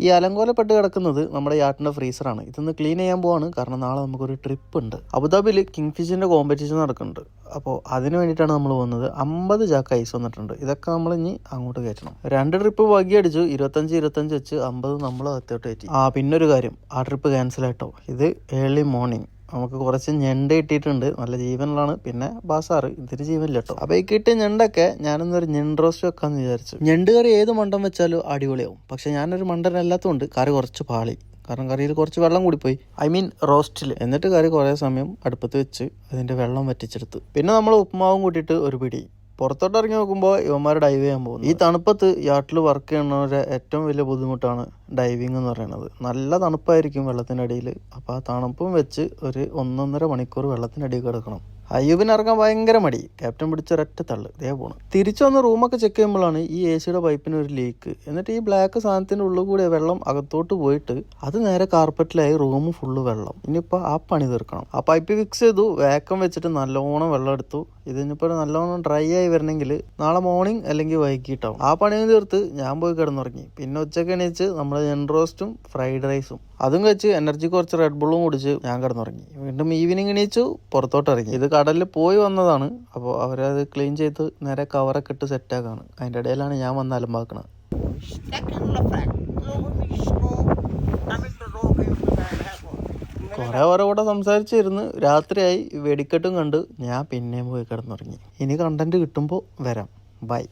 ഈ അലങ്കോലപ്പെട്ട് കിടക്കുന്നത് നമ്മുടെ യാട്ടിന്റെ ഫ്രീസറാണ്. ഇതൊന്ന് ക്ലീൻ ചെയ്യാൻ പോവാണ്. കാരണം നാളെ നമുക്കൊരു ട്രിപ്പ് ഉണ്ട്. അബുദാബിയിൽ കിങ് ഫിഷിന്റെ കോമ്പറ്റീഷൻ നടക്കുന്നുണ്ട്. അപ്പോൾ അതിന് വേണ്ടിയിട്ടാണ് നമ്മൾ വന്നത് അമ്പത് ചാക്ക് ഐസ് വന്നിട്ടുണ്ട്. ഇതൊക്കെ നമ്മൾ ഇനി അങ്ങോട്ട് കയറ്റണം. രണ്ട് ട്രിപ്പ് വകി അടിച്ചു. ഇരുപത്തഞ്ച് ഇരുപത്തഞ്ച് വെച്ച് അമ്പത് നമ്മൾ അത്തോട്ട് കയറ്റി. ആ പിന്നൊരു കാര്യം. ആ ട്രിപ്പ് ക്യാൻസൽ ആയിട്ടോ. ഇത് ഏർലി മോർണിംഗ് നമുക്ക് കുറച്ച് ഞണ്ട് കിട്ടിയിട്ടുണ്ട്. നല്ല ജീവനിലാണ് പിന്നെ ബാസാറ്. ഇതിന് ജീവനില്ല കേട്ടോ. അപ്പോൾ ഈ കിട്ടിയ ഞണ്ടൊക്കെ ഞാനൊന്നൊരു ഞണ്ട് റോസ്റ്റ് വെക്കാന്ന് വിചാരിച്ചു. ഞണ്ട് കറി ഏത് മണ്ടം വെച്ചാലും അടിപൊളിയാവും. പക്ഷെ ഞാനൊരു മണ്ടനല്ലാത്തതുകൊണ്ട് കറി കുറച്ച് പാളി. കാരണം കറിയിൽ കുറച്ച് വെള്ളം കൂടി പോയി ഐ മീൻ റോസ്റ്റിൽ. എന്നിട്ട് കറി കുറേ സമയം അടുപ്പത്ത് വെച്ച് അതിന്റെ വെള്ളം വറ്റിച്ചെടുത്ത്. പിന്നെ നമ്മൾ ഉപ്പുമാവും കൂട്ടിയിട്ട് ഒരു പിടി. പുറത്തോട്ട് ഇറങ്ങി നോക്കുമ്പോൾ ഇവന്മാർ ഡൈവ് ചെയ്യാൻ പോകുന്നു ഈ തണുപ്പത്ത് യാട്ടിൽ വർക്ക് ചെയ്യുന്നവരെ ഏറ്റവും വലിയ ബുദ്ധിമുട്ടാണ് ഡൈവിംഗ് എന്ന് പറയുന്നത്. നല്ല തണുപ്പായിരിക്കും വെള്ളത്തിനടിയിൽ അപ്പോൾ ആ തണുപ്പും വെച്ച് ഒരു ഒന്നൊന്നര മണിക്കൂർ വെള്ളത്തിനടിയിൽ കിടക്കണം. അയ്യൂബിന് ഇറങ്ങാൻ ഭയങ്കര മടി. ക്യാപ്റ്റൻ പിടിച്ച ഒരൊറ്റ തള്ളു. ഇതേ പോണ്. തിരിച്ചു വന്ന് റൂമൊക്കെ ചെക്ക് ചെയ്യുമ്പോഴാണ് ഈ എ സിയുടെ പൈപ്പിന് ഒരു ലീക്ക് എന്നിട്ട് ഈ ബ്ലാക്ക് സാധനത്തിന്റെ ഉള്ളിൽ കൂടെ വെള്ളം അകത്തോട്ട് പോയിട്ട് അത് നേരെ കാർപ്പറ്റിലായി റൂം ഫുള്ള് വെള്ളം. ഇനിയിപ്പോൾ ആ പണി തീർക്കണം. ആ പൈപ്പ് ഫിക്സ് ചെയ്തു വേക്കം വെച്ചിട്ട് നല്ലോണം വെള്ളം എടുത്തു. ഇതിനിപ്പോൾ നല്ലോണം ഡ്രൈ ആയി വരണമെങ്കിൽ നാളെ മോർണിംഗ് അല്ലെങ്കിൽ വൈകിട്ടാവും. ആ പണിയും തീർത്ത് ഞാൻ പോയി കിടന്നുറങ്ങി. പിന്നെ ഉച്ചയ്ക്ക് എണീച്ച് നമ്മൾ റോസ്റ്റും ഫ്രൈഡ് റൈസും അതും കഴിച്ച് എനർജി കുറച്ച് റെഡ് ബുള്ളും കുടിച്ച് ഞാൻ കിടന്നുറങ്ങി. വീണ്ടും ഈവനിങ് എണീച്ചു പുറത്തോട്ട് ഇറങ്ങി. ഇത് കടലിൽ പോയി വന്നതാണ്. അപ്പോൾ അവരത് ക്ലീൻ ചെയ്ത് നേരെ കവറൊക്കെ ഇട്ട് സെറ്റാക്കാണ് അതിന്റെ ഇടയിലാണ് ഞാൻ വന്ന് അലമ്പാക്കണത്. കുറെ കൂടെ സംസാരിച്ചിരുന്ന്. രാത്രിയായി വെടിക്കെട്ടും കണ്ട് ഞാൻ പിന്നെയും പോയി കിടന്നുറങ്ങി. ഇനി കണ്ടന്റ് കിട്ടുമ്പോൾ വരാം. ബൈ